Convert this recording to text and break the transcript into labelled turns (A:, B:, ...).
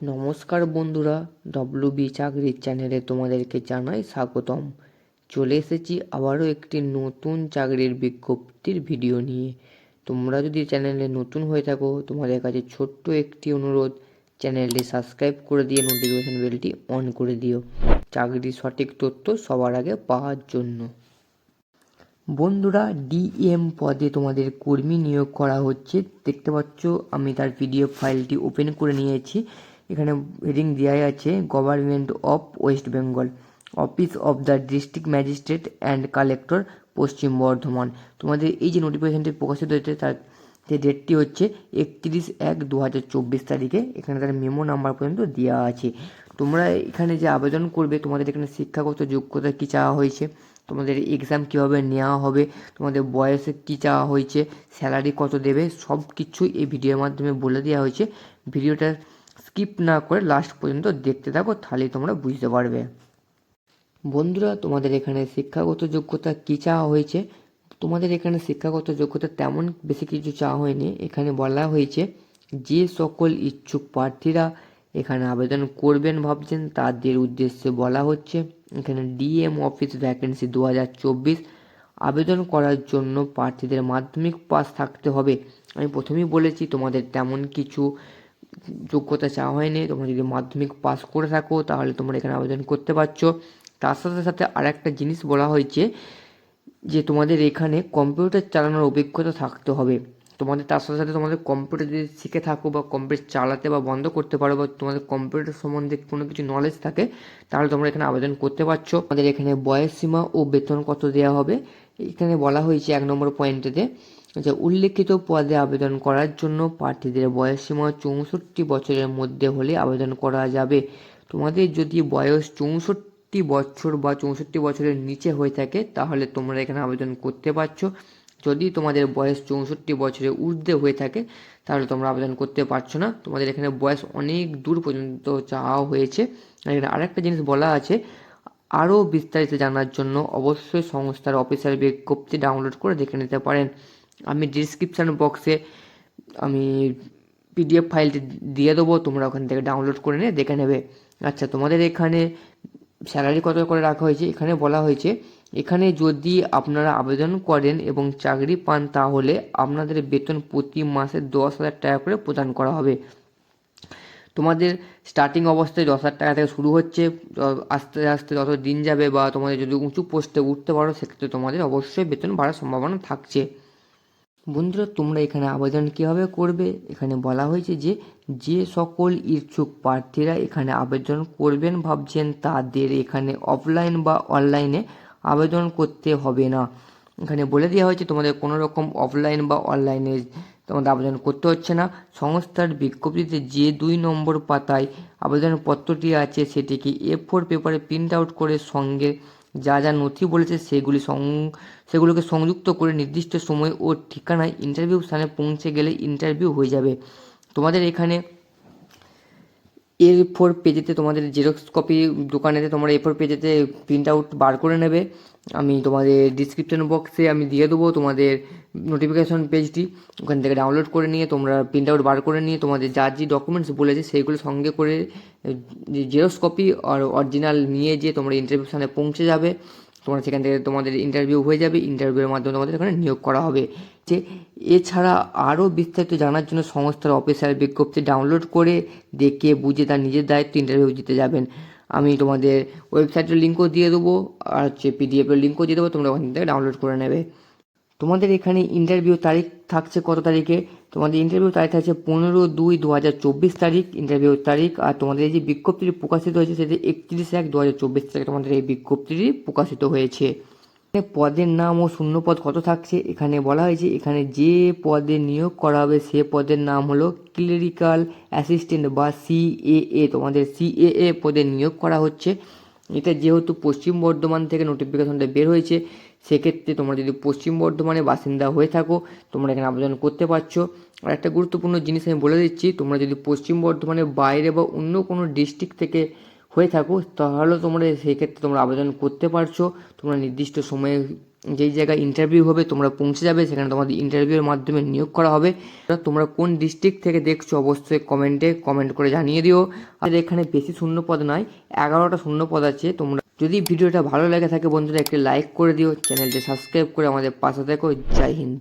A: নমস্কার বন্ধুরা W B চাকরির চ্যানেলে তোমাদেরকে জানাই স্বাগতম। চলে এসেছি আবারও একটি নতুন চাকরির বিজ্ঞপ্তির ভিডিও নিয়ে। তোমরা যদি চ্যানেলে নতুন হয়ে থাকো, তোমাদের কাছে ছোট্ট একটি অনুরোধ, চ্যানেলটি সাবস্ক্রাইব করে দিয়ে নোটিফিকেশন বেলটি অন করে দিও। চাকরির সঠিক তথ্য সবার আগে পাওয়ার জন্য। বন্ধুরা ডিএম পদে তোমাদের কর্মী নিয়োগ করা হচ্ছে। দেখতে পাচ্ছ, আমি তার পিডিএফ ফাইলটি ওপেন করে নিয়েছি। এখানে হেডিং দেওয়াই আছে government of West Bengal office of the district magistrate and collector Paschim Bardhaman. তোমাদের এই যে নোটিফিকেশনটি প্রকাশিত হয়েছে, তার যে ডেটটি হচ্ছে একত্রিশ এক দু হাজার চব্বিশ তারিখে, এখানে তার মেমো নাম্বার পর্যন্ত দেওয়া আছে। তোমরা এখানে যে আবেদন করবে, তোমাদের এখানে শিক্ষাগত যোগ্যতা কী চাওয়া হয়েছে, তোমাদের এক্সাম কীভাবে নেওয়া হবে, তোমাদের বয়সে কী চাওয়া হয়েছে স্যালারি কত দেবে সব কিছু এই ভিডিওর মাধ্যমে বলে দেওয়া হয়েছে। ভিডিওটা স্কিপ না করে লাস্ট পর্যন্ত দেখতে থাকো তাহলেই তোমরা বুঝতে পারবে। বন্ধুরা, তোমাদের এখানে শিক্ষাগত যোগ্যতা কী চাওয়া হয়েছে? তোমাদের এখানে শিক্ষাগত যোগ্যতা তেমন বেশি কিছু চাওয়া হয়নি। এখানে বলা হয়েছে, যে সকল ইচ্ছুক প্রার্থীরা এখানে আবেদন করবেন ভাবছেন, তাদের উদ্দেশ্যে বলা হচ্ছে, এখানে ডিএম অফিস ভ্যাকেন্সি দু হাজার চব্বিশ, আবেদন করার জন্য প্রার্থীদের মাধ্যমিক পাস থাকতে হবে। আমি প্রথমেই বলেছি, তোমাদের তেমন কিছু যোগ্যতা চাওয়া হয়নি, তোমরা যদি মাধ্যমিক পাস করে থাকো, তাহলে তোমরা এখানে আবেদন করতে পারছ। তার সাথে সাথে আর একটা জিনিস বলা হয়েছে, যে তোমাদের এখানে কম্পিউটার চালানোর অভিজ্ঞতা থাকতে হবে। তোমাদের, তার সাথে সাথে তোমাদের কম্পিউটার যদি শিখে থাকো বা কম্পিউটার চালাতে বা বন্ধ করতে পারো বা তোমাদের কম্পিউটার সম্বন্ধে কোনো কিছু নলেজ থাকে, তাহলে তোমরা এখানে আবেদন করতে পারছ। আমাদের এখানে বয়স সীমা ও বেতন কত দেওয়া হবে। এখানে বলা হয়েছে এক নম্বর পয়েন্টেতে যে উল্লেখিত পদে আবেদন করার জন্য প্রার্থীদের বয়স সীমা চৌষট্টি বছরের মধ্যে হলে আবেদন করা যাবে। তোমাদের যদি বয়স চৌষট্টি বছর বা চৌষট্টি বছরের নিচে হয়ে থাকে, তাহলে তোমরা এখানে আবেদন করতে পারছ। যদি তোমাদের বয়স চৌষট্টি বছরের ঊর্ধ্বে হয়ে থাকে, তাহলে তোমরা আবেদন করতে পারছ না। তোমাদের এখানে বয়স অনেক দূর পর্যন্ত চাওয়া হয়েছে। এখানে আরেকটা জিনিস বলা আছে, আরও বিস্তারিত জানার জন্য অবশ্যই সংস্থার অফিসার বিজ্ঞপ্তি ডাউনলোড করে দেখে নিতে পারেন। আমি ডিসক্রিপশান বক্সে আমি পিডিএফ ফাইলটি দিয়ে দেবো, তোমরা ওখান থেকে ডাউনলোড করে নিয়ে দেখে নেবে। আচ্ছা তোমাদের এখানে স্যালারি কত করে রাখা হয়েছে? এখানে বলা হয়েছে, এখানে যদি আপনারা আবেদন করেন এবং চাকরি পান, তাহলে আপনাদের বেতন প্রতি মাসে দশ হাজার টাকা করে প্রদান করা হবে। তোমাদের স্টার্টিং অবস্থায় দশ হাজার টাকা থেকে শুরু হচ্ছে আস্তে আস্তে যত দিন যাবে বা তোমাদের যদি উঁচু পোস্টে উঠতে পারো, সেক্ষেত্রে তোমাদের অবশ্যই বেতন বাড়ার সম্ভাবনা থাকছে। বন্ধুরা, তোমরা এখানে আবেদন কীভাবে করবে? এখানে বলা হয়েছে যে যে সকল ইচ্ছুক প্রার্থীরা এখানে আবেদন করবেন ভাবছেন, তাদের এখানে অফলাইন বা অনলাইনে আবেদন করতে হবে না। এখানে বলে দেওয়া হয়েছে, তোমাদের কোনো রকম অফলাইন বা অনলাইনে তোমাদের আবেদন করতে হচ্ছে না। সংস্থার বিজ্ঞপ্তিতে যে দুই নম্বর পাতায় আবেদনপত্রটি আছে, সেটিকে এ ফোর পেপারে প্রিন্ট আউট করে সঙ্গে যা যা নথি বলেছে সেগুলি সং সেগুলোকে সংযুক্ত করে নির্দিষ্ট সময় ও ঠিকানায় ইন্টারভিউ স্থানে পৌঁছে গেলে ইন্টারভিউ হয়ে যাবে। তোমাদের এখানে এ ফোর পেজেতে তোমাদের জেরক্স কপি দোকানেতে তোমরা এ ফোর পেজেতে প্রিন্ট আউট বার করে নেবে। আমি তোমাদের ডিসক্রিপশন বক্সে আমি দিয়ে দেবো তোমাদের নোটিফিকেশন পেজটি ওখান থেকে ডাউনলোড করে নিয়ে তোমরা প্রিন্ট আউট বার করে নিয়ে তোমাদের যা যে ডকুমেন্টস বলেছে সেইগুলো সঙ্গে করে জেরক্স কপি আর অরিজিনাল নিয়ে যে তোমরা ইন্টারভিউশানে পৌঁছে যাবে। তোমরা সেখান থেকে তোমাদের ইন্টারভিউ হয়ে যাবে ইন্টারভিউয়ের মাধ্যমে তোমাদের এখানে নিয়োগ করা হবে। যে এছাড়া আরও বিস্তারিত জানার জন্য সংস্থার অফিসিয়াল বিজ্ঞপ্তি ডাউনলোড করে দেখে বুঝে তার নিজের দায়িত্ব ইন্টারভিউ দিতে যাবেন। আমি তোমাদের ওয়েবসাইটের লিঙ্কও দিয়ে দেবো, আর হচ্ছে পিডিএফের লিঙ্কও দিয়ে দেবো, তোমরা ওখান থেকে ডাউনলোড করে নেবে। তোমাদের এখানে ইন্টারভিউ তারিখ থাকছে কত তারিখে? তোমাদের ইন্টারভিউ তারিখ থাকছে পনেরো দুই দু হাজার চব্বিশ তারিখ। ইন্টারভিউ তারিখ, আর তোমাদের এই যে বিজ্ঞপ্তিটি প্রকাশিত হয়েছে সেটি একত্রিশ এক দু হাজার চব্বিশ তারিখ তোমাদের এই বিজ্ঞপ্তিটি প্রকাশিত হয়েছে। পদের নাম ও শূন্য পদ কত থাকছে? এখানে বলা হয়েছে এখানে যে পদে নিয়োগ করা হবে সে পদের নাম হলো ক্লেরিক্যাল অ্যাসিস্ট্যান্ট বা সিএএ তোমাদের সিএএ পদে নিয়োগ করা হচ্ছে। এটা যেহেতু পশ্চিম বর্ধমান থেকে নোটিফিকেশনটা বের হয়েছে, সেক্ষেত্রে তোমরা যদি পশ্চিম বর্ধমানে বাসিন্দা হয়ে থাকো, তোমরা এখানে আবেদন করতে পারছ। আর একটা গুরুত্বপূর্ণ জিনিস আমি বলে দিচ্ছি, তোমরা যদি পশ্চিম বর্ধমানের বাইরে বা অন্য কোনো ডিস্ট্রিক্ট থেকে হয়ে থাকো, তাহলে তোমরা সেক্ষেত্রে তোমরা আবেদন করতে পারছ। তোমরা নির্দিষ্ট সময়ে যেই জায়গায় ইন্টারভিউ হবে, তোমরা পৌঁছে যাবে, সেখানে তোমাদের ইন্টারভিউয়ের মাধ্যমে নিয়োগ করা হবে। তোমরা কোন ডিস্ট্রিক্ট থেকে দেখছ, অবশ্যই কমেন্টে কমেন্ট করে জানিয়ে দিও। আর এখানে বেশি শূন্য পদ নয়, এগারোটা শূন্য পদ আছে, তোমরা যদি ভিডিওটা ভালো লেগে থাকে বন্ধুরা, একটি লাইক করে দিও। চ্যানেলটি সাবস্ক্রাইব করে আমাদের পাশে থেকো। জয় হিন্দ।